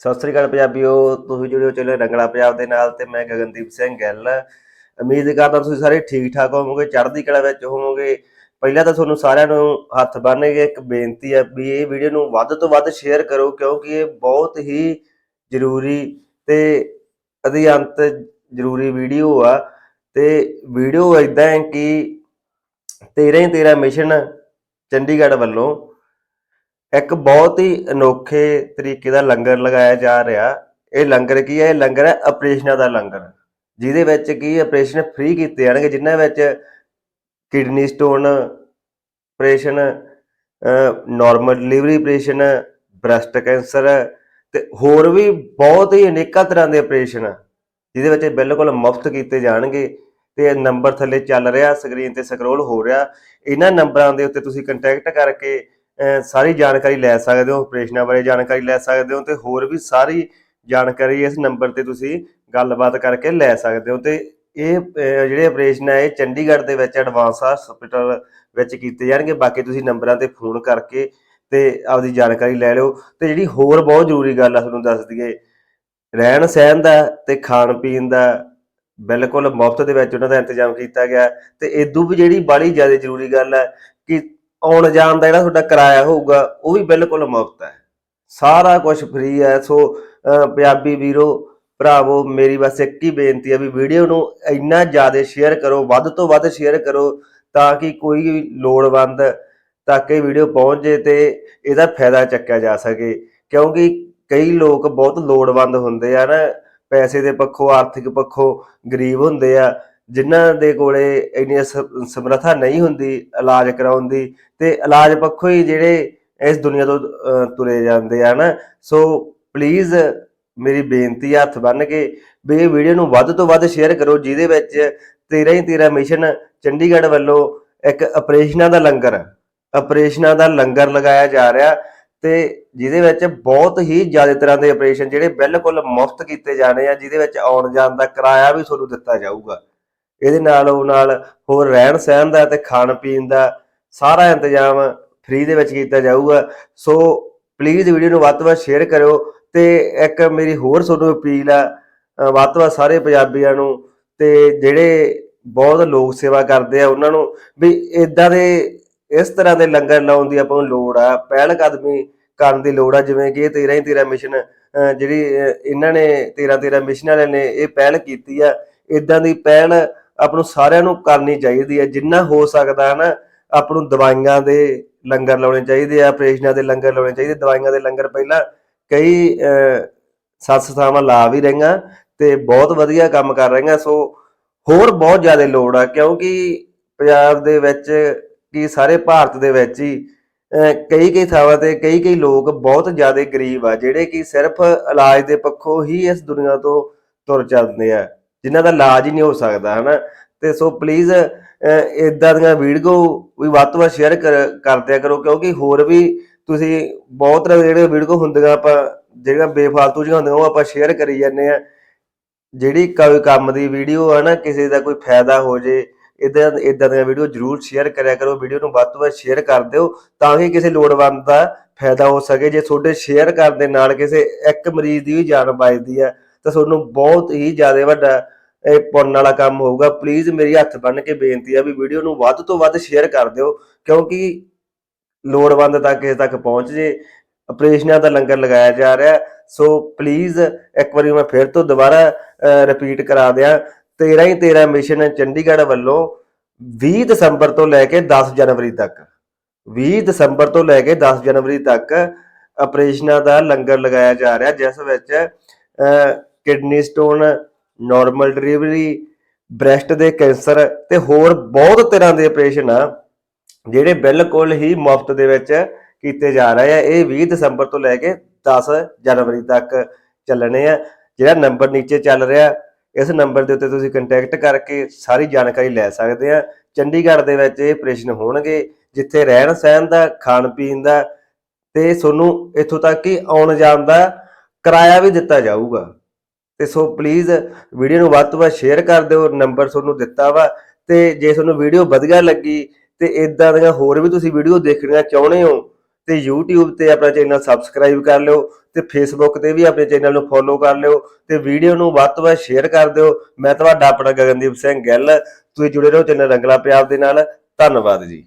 ਸਤਿ ਸ੍ਰੀ ਅਕਾਲ ਪੰਜਾਬੀਓ, ਤੁਸੀਂ ਜੁੜਿਓ ਚਲੋ ਰੰਗਲਾ ਪੰਜਾਬ ਦੇ ਨਾਲ ਤੇ ਮੈਂ ਗਗਨਦੀਪ ਸਿੰਘ ਗਿੱਲ। ਉਮੀਦ ਕਰਦਾ ਤੁਸੀਂ ਸਾਰੇ ਠੀਕ ਠਾਕ ਹੋਵੋਗੇ, ਚੜ੍ਹਦੀ ਕਲਾ ਵਿੱਚ ਹੋਵੋਗੇ। ਪਹਿਲਾਂ ਤਾਂ ਤੁਹਾਨੂੰ ਸਾਰਿਆਂ ਨੂੰ ਹੱਥ ਬੰਨ੍ਹ ਕੇ ਇੱਕ ਬੇਨਤੀ ਹੈ ਵੀ ਇਹ ਵੀਡੀਓ ਨੂੰ ਵੱਧ ਤੋਂ ਵੱਧ ਸ਼ੇਅਰ ਕਰੋ, ਕਿਉਂਕਿ ਇਹ ਬਹੁਤ ਹੀ ਜ਼ਰੂਰੀ ਤੇ ਅਧਿਅੰਤ ਜ਼ਰੂਰੀ ਵੀਡੀਓ ਆ। ਤੇ ਵੀਡੀਓ ਇਦਾਂ ਹੈ ਕਿ 13 ਹੀ 13 ਮਿਸ਼ਨ ਚੰਡੀਗੜ੍ਹ ਵੱਲੋਂ ਇੱਕ ਬਹੁਤ ਹੀ ਅਨੋਖੇ ਤਰੀਕੇ ਦਾ ਲੰਗਰ ਲਗਾਇਆ ਜਾ ਰਿਹਾ। ਇਹ ਲੰਗਰ ਕੀ ਹੈ? ਇਹ ਲੰਗਰ ਹੈ ਆਪਰੇਸ਼ਨਾਂ ਦਾ ਲੰਗਰ। ਜਿਹਦੇ ਵਿੱਚ ਕੀ ਆਪਰੇਸ਼ਨ ਫ੍ਰੀ ਕੀਤੇ ਜਾਣਗੇ, ਜਿਨ੍ਹਾਂ ਵਿੱਚ kidney stone operation normal delivery operation breast cancer ਤੇ ਹੋਰ ਵੀ ਬਹੁਤ ਹੀ ਅਨੇਕਾਂ ਤਰ੍ਹਾਂ ਦੇ ਆਪਰੇਸ਼ਨ ਜਿਹਦੇ ਵਿੱਚ ਬਿਲਕੁਲ ਮੁਫਤ ਕੀਤੇ ਜਾਣਗੇ। ਤੇ ਨੰਬਰ ਥੱਲੇ ਚੱਲ ਰਿਹਾ ਸਕਰੀਨ ਤੇ ਸਕਰੋਲ ਹੋ ਰਿਹਾ। ਇਹਨਾਂ ਨੰਬਰਾਂ ਦੇ ਉੱਤੇ ਤੁਸੀਂ ਕੰਟੈਕਟ ਕਰਕੇ ਸਾਰੀ ਜਾਣਕਾਰੀ ਲੈ ਸਕਦੇ ਹੋ, ਆਪਰੇਸ਼ਨਾਂ ਬਾਰੇ ਜਾਣਕਾਰੀ ਲੈ ਸਕਦੇ ਹੋ ਤੇ ਹੋਰ ਵੀ ਸਾਰੀ ਜਾਣਕਾਰੀ ਇਸ ਨੰਬਰ ਤੇ ਤੁਸੀਂ ਗੱਲਬਾਤ ਕਰਕੇ ਲੈ ਸਕਦੇ ਹੋ ਤੇ ਇਹ ਜਿਹੜੇ ਆਪਰੇਸ਼ਨ ਹੈ, ਇਹ ਚੰਡੀਗੜ੍ਹ ਦੇ ਵਿੱਚ ਐਡਵਾਂਸ ਹਸਪੀਟਲ ਵਿੱਚ ਕੀਤੇ ਜਾਣਗੇ। ਬਾਕੀ ਤੁਸੀਂ ਨੰਬਰਾਂ ਤੇ ਫੋਨ ਕਰਕੇ ਤੇ ਆਪਦੀ ਜਾਣਕਾਰੀ ਲੈ ਲਿਓ। ਤੇ ਜਿਹੜੀ ਹੋਰ ਬਹੁਤ ਜ਼ਰੂਰੀ ਗੱਲ ਆ, ਤੁਹਾਨੂੰ ਦੱਸ ਦਈਏ, ਰਹਿਣ ਸਹਿਣ ਦਾ ਤੇ ਖਾਣ ਪੀਣ ਦਾ ਬਿਲਕੁਲ ਮੁਫਤ ਦੇ ਵਿੱਚ ਉਹਨਾਂ ਦਾ ਇੰਤਜ਼ਾਮ ਕੀਤਾ ਗਿਆ। ਤੇ ਇਦੋਂ ਵੀ ਜਿਹੜੀ ਬਾਲੀ ਜ਼ਿਆਦਾ ਜ਼ਰੂਰੀ ਗੱਲ ਹੈ ਆਉਣ ਜਾਣ ਦਾ ਜਿਹੜਾ ਤੁਹਾਡਾ ਕਿਰਾਇਆ ਹੋਊਗਾ, ਉਹ ਵੀ ਬਿਲਕੁਲ ਮੁਫਤ ਹੈ। ਸਾਰਾ ਕੁਝ ਫ੍ਰੀ ਹੈ। ਸੋ ਪੰਜਾਬੀ ਵੀਰੋ, ਭਰਾਵੋ, ਮੇਰੀ ਬਸ ਇੱਕ ਹੀ ਬੇਨਤੀ ਹੈ ਵੀ ਵੀਡੀਓ ਨੂੰ ਇੰਨਾ ਜ਼ਿਆਦਾ ਸ਼ੇਅਰ ਕਰੋ, ਵੱਧ ਤੋਂ ਵੱਧ ਸ਼ੇਅਰ ਕਰੋ, ਤਾਂ ਕਿ ਕੋਈ ਲੋੜਵੰਦ ਤੱਕ ਇਹ ਵੀਡੀਓ ਪਹੁੰਚ ਜੇ ਤੇ ਇਹਦਾ ਫਾਇਦਾ ਚੱਕਿਆ ਜਾ ਸਕੇ। ਕਿਉਂਕਿ ਕਈ ਲੋਕ ਬਹੁਤ ਲੋੜਵੰਦ ਹੁੰਦੇ ਆ ਨਾ, ਪੈਸੇ ਦੇ ਪੱਖੋਂ, ਆਰਥਿਕ ਪੱਖੋਂ ਗਰੀਬ ਹੁੰਦੇ ਆ। ਜਿਨ੍ਹਾਂ ਦੇ ਕੋਲੇ ਇੰਨੀ ਸ- ਸਮਰੱਥਾ ਨਹੀਂ ਹੁੰਦੀ, ਇਲਾਜ ਕਰਾਉਣ ਦੀ ਤੇ ਇਲਾਜ ਪੱਖੋਂ ਹੀ ਜਿਹੜੇ ਇਸ ਦੁਨੀਆ ਤੋਂ ਤੁਰੇ ਜਾਂਦੇ ਆ ਨਾ, ਸੋ ਪਲੀਜ਼ ਮੇਰੀ ਬੇਨਤੀ ਆ, ਹੱਥ ਬੰਨ ਕੇ ਵੀ ਇਹ ਵੀਡੀਓ ਨੂੰ ਵੱਧ ਤੋਂ ਵੱਧ ਸ਼ੇਅਰ ਕਰੋ, ਜਿਹਦੇ ਵਿੱਚ 13 ਹੀ 13 ਮਿਸ਼ਨ ਚੰਡੀਗੜ੍ਹ ਵੱਲੋਂ ਇੱਕ ਆਪਰੇਸ਼ਨਾਂ ਦਾ ਲੰਗਰ, ਆਪਰੇਸ਼ਨਾਂ ਦਾ ਲੰਗਰ ਲਗਾਇਆ ਜਾ ਰਿਹਾ, ਤੇ ਜਿਹਦੇ ਵਿੱਚ ਬਹੁਤ ਹੀ ਜ਼ਿਆਦਾ ਤਰ੍ਹਾਂ ਦੇ ਆਪਰੇਸ਼ਨ ਜਿਹੜੇ ਬਿਲਕੁਲ ਮੁਫਤ ਕੀਤੇ ਜਾਣੇ ਆ, ਜਿਹਦੇ ਵਿੱਚ ਆਉਣ ਜਾਣ ਦਾ ਕਿਰਾਇਆ ਵੀ ਤੁਹਾਨੂੰ ਦਿੱਤਾ ਜਾਊਗਾ। ਇਹਦੇ ਨਾਲ ਉਹ ਨਾਲ ਹੋਰ ਰਹਿਣ ਸਹਿਣ ਦਾ ਤੇ ਖਾਣ ਪੀਣ ਦਾ ਸਾਰਾ ਇੰਤਜ਼ਾਮ ਫ੍ਰੀ ਦੇ ਵਿੱਚ ਕੀਤਾ ਜਾਊਗਾ। ਸੋ ਪਲੀਜ਼ ਵੀਡੀਓ ਨੂੰ ਵੱਧ ਤੋਂ ਵੱਧ ਸ਼ੇਅਰ ਕਰਿਓ ਤੇ ਇੱਕ ਮੇਰੀ ਹੋਰ ਤੁਹਾਨੂੰ ਅਪੀਲ ਆ ਵੱਧ ਤੋਂ ਵੱਧ ਸਾਰੇ ਪੰਜਾਬੀਆਂ ਨੂੰ ਤੇ ਜਿਹੜੇ ਬਹੁਤ ਲੋਕ ਸੇਵਾ ਕਰਦੇ ਆ ਉਹਨਾਂ ਨੂੰ ਵੀ ਇਦਾਂ ਦੇ ਇਸ ਤਰ੍ਹਾਂ ਦੇ ਲੰਗਰ ਲਾਉਣ ਦੀ ਆਪਾਂ ਨੂੰ ਲੋੜ ਆ, ਪਹਿਲ ਕਦਮੀ ਕਰਨ ਦੀ ਲੋੜ ਆ, ਜਿਵੇਂ ਕਿ ਇਹ 13 ਹੀ 13 ਮਿਸ਼ਨ ਜਿਹੜੀ ਇਹਨਾਂ ਨੇ 13 13 ਮਿਸ਼ਨ ਵਾਲਿਆਂ ਨੇ ਇਹ ਪਹਿਲ ਕੀਤੀ ਆ। ਇਦਾਂ ਦੀ ਪਹਿਲ ਆਪ ਨੂੰ ਸਾਰਿਆਂ ਨੂੰ ਕਰਨੀ ਚਾਹੀਦੀ ਹੈ। ਜਿੰਨਾ ਹੋ ਸਕਦਾ ਹੈ ਨਾ ਆਪ ਨੂੰ ਦਵਾਈਆਂ ਦੇ ਲੰਗਰ ਲਾਉਣੇ ਚਾਹੀਦੇ ਆ ਆਪਰੇਸ਼ਨਾਂ ਦੇ ਲੰਗਰ ਲਾਉਣੇ ਚਾਹੀਦੇ। ਦਵਾਈਆਂ ਦੇ ਲੰਗਰ ਪਹਿਲਾਂ ਕਈ ਅਹ, ਸੰਸਥਾਵਾਂ ਲਾ ਵੀ ਰਹੀਆਂ ਤੇ ਬਹੁਤ ਵਧੀਆ ਕੰਮ ਕਰ ਰਹੀਆਂ। ਸੋ ਹੋਰ ਬਹੁਤ ਜ਼ਿਆਦਾ ਲੋੜ ਆ ਕਿਉਂਕਿ ਪੰਜਾਬ ਦੇ ਵਿੱਚ ਕੀ ਸਾਰੇ ਭਾਰਤ ਦੇ ਵਿੱਚ ਹੀ ਅਹ, ਕਈ ਕਈ ਥਾਵਾਂ ਤੇ ਕਈ ਕਈ ਲੋਕ ਬਹੁਤ ਜ਼ਿਆਦਾ ਗਰੀਬ ਆ ਜਿਹੜੇ ਕਿ ਸਿਰਫ ਇਲਾਜ ਦੇ ਪੱਖੋਂ ਹੀ ਇਸ ਦੁਨੀਆ ਤੋਂ ਤੁਰ ਚੱਲਦੇ ਆ। ਜਿਨ੍ਹਾਂ ਦਾ ਇਲਾਜ ਹੀ ਨਹੀਂ ਹੋ ਸਕਦਾ, ਹਨਾ? ਤੇ ਸੋ ਪਲੀਜ਼ ਇਦਾਂ ਦੀਆਂ ਵੀਡੀਓ ਵੀ ਵੱਧ ਤੋਂ ਵੱਧ ਸ਼ੇਅਰ ਕਰ ਦਿਆ ਕਰੋ, ਕਿਉਂਕਿ ਹੋਰ ਵੀ ਤੁਸੀਂ ਬਹੁਤ ਤਰ੍ਹਾਂ ਦੇ ਜਿਹੜੇ ਵੀਡੀਓ ਹੁੰਦੀਆਂ ਆਪਾਂ, ਜਿਹੜੀਆਂ ਬੇਫਾਲਤੂ ਜਿਹੀਆਂ ਹੁੰਦੀਆਂ, ਉਹ ਆਪਾਂ ਸ਼ੇਅਰ ਕਰੀ ਜਾਂਦੇ ਆ ਜਿਹੜੀ ਕੋਈ ਕੰਮ ਦੀ ਵੀਡੀਓ ਆ ਨਾ ਕਿਸੇ ਦਾ ਕੋਈ ਫਾਇਦਾ ਹੋ ਜੇ ਇਦਾਂ ਇਦਾਂ ਦੀਆਂ ਵੀਡੀਓ ਜਰੂਰ ਸ਼ੇਅਰ ਕਰਿਆ ਕਰੋ ਵੀਡੀਓ ਨੂੰ ਵੱਧ ਤੋਂ ਵੱਧ ਸ਼ੇਅਰ ਕਰ ਦਿਓ, ਤਾਂ ਕਿ ਕਿਸੇ ਲੋੜਵੰਦ ਦਾ ਫਾਇਦਾ ਹੋ ਸਕੇ। ਜੇ ਤੁਹਾਡੇ ਸ਼ੇਅਰ ਕਰਨ ਦੇ ਨਾਲ ਕਿਸੇ ਇੱਕ ਮਰੀਜ਼ ਦੀ ਵੀ ਜਾਨ ਬਚਦੀ ਆ ਤਾਂ ਤੁਹਾਨੂੰ ਬਹੁਤ ਹੀ ਜ਼ਿਆਦਾ ਵੱਡਾ ਇਹ ਪੁੰਨ ਵਾਲਾ ਕੰਮ ਹੋਊਗਾ। ਪਲੀਜ਼ ਮੇਰੀ ਹੱਥ ਬੰਨ ਕੇ ਬੇਨਤੀ ਆ ਵੀ ਵੀਡੀਓ ਨੂੰ ਵੱਧ ਤੋਂ ਵੱਧ ਸ਼ੇਅਰ ਕਰ ਦਿਓ, ਕਿਉਂਕਿ ਲੋੜਵੰਦ ਤੱਕ ਕਿਸੇ ਤੱਕ ਪਹੁੰਚ ਜੇ। ਆਪਰੇਸ਼ਨਾਂ ਦਾ ਲੰਗਰ ਲਗਾਇਆ ਜਾ ਰਿਹਾ। ਸੋ ਪਲੀਜ਼ ਇੱਕ ਵਾਰੀ ਮੈਂ ਫਿਰ ਤੋਂ ਦੁਬਾਰਾ ਰਿਪੀਟ ਕਰਾ ਦਿਆਂ। 13 ਹੀ 13 ਮਿਸ਼ਨ ਚੰਡੀਗੜ੍ਹ ਵੱਲੋਂ 20 ਦਸੰਬਰ ਤੋਂ ਲੈ ਕੇ 10 ਜਨਵਰੀ ਤੱਕ 20 ਦਸੰਬਰ ਤੋਂ ਲੈ ਕੇ 10 ਜਨਵਰੀ ਤੱਕ ਆਪਰੇਸ਼ਨਾਂ ਦਾ ਲੰਗਰ ਲਗਾਇਆ ਜਾ ਰਿਹਾ, ਜਿਸ ਵਿੱਚ kidney stone normal delivery breast ਦੇ ਕੈਂਸਰ ਤੇ ਹੋਰ ਬਹੁਤ ਤਰ੍ਹਾਂ ਦੇ ਆਪਰੇਸ਼ਨ ਆ, ਜਿਹੜੇ ਬਿਲਕੁਲ ਹੀ ਮੁਫਤ ਦੇ ਵਿੱਚ ਕੀਤੇ ਜਾ ਰਹੇ ਆ। ਇਹ 20 ਦਸੰਬਰ ਤੋਂ ਲੈ ਕੇ 10 ਜਨਵਰੀ ਤੱਕ ਚੱਲਣੇ ਆ। ਜਿਹੜਾ ਨੰਬਰ ਨੀਚੇ ਚੱਲ ਰਿਹਾ, ਇਸ ਨੰਬਰ ਦੇ ਉੱਤੇ ਤੁਸੀਂ ਕੰਟੈਕਟ ਕਰਕੇ ਸਾਰੀ ਜਾਣਕਾਰੀ ਲੈ ਸਕਦੇ ਆ। ਚੰਡੀਗੜ੍ਹ ਦੇ ਵਿੱਚ ਇਹ ਆਪਰੇਸ਼ਨ ਹੋਣਗੇ, ਜਿੱਥੇ ਰਹਿਣ ਸਹਿਣ ਦਾ, ਖਾਣ ਪੀਣ ਦਾ, ਤੇ ਤੁਹਾਨੂੰ ਇੱਥੋਂ ਤੱਕ ਕਿ ਆਉਣ ਜਾਣ ਦਾ ਕਿਰਾਇਆ ਵੀ ਦਿੱਤਾ ਜਾਊਗਾ। ਤੇ ਸੋ ਪਲੀਜ਼ ਵੀਡੀਓ ਨੂੰ ਵੱਧ ਤੋਂ ਵੱਧ ਸ਼ੇਅਰ ਕਰ ਦਿਓ ਨੰਬਰ ਤੁਹਾਨੂੰ ਦਿੱਤਾ ਵਾ ਤੇ ਜੇ ਤੁਹਾਨੂੰ ਵੀਡੀਓ ਵਧੀਆ ਲੱਗੀ ਤੇ ਇਦਾਂ ਦੀਆਂ ਹੋਰ ਵੀ ਤੁਸੀਂ ਵੀਡੀਓ ਦੇਖਣੀਆਂ ਚਾਹੁੰਦੇ ਹੋ ਤੇ YouTube ਤੇ ਆਪਣਾ ਚੈਨਲ ਸਬਸਕ੍ਰਾਈਬ ਕਰ ਲਿਓ ਤੇ Facebook ਤੇ ਵੀ ਆਪਣੇ ਚੈਨਲ ਨੂੰ ਫੋਲੋ ਕਰ ਲਿਓ ਤੇ ਵੀਡੀਓ ਨੂੰ ਵੱਧ ਤੋਂ ਵੱਧ ਸ਼ੇਅਰ ਕਰ ਦਿਓ। ਮੈਂ ਤੁਹਾਡਾ ਆਪਣਾ ਗਗਨਦੀਪ ਸਿੰਘ ਗਿੱਲ, ਤੁਸੀਂ ਜੁੜੇ ਰਹੋ ਚੈਨਲ ਰੰਗਲਾ ਪੰਜਾਬ ਦੇ ਨਾਲ। ਧੰਨਵਾਦ ਜੀ।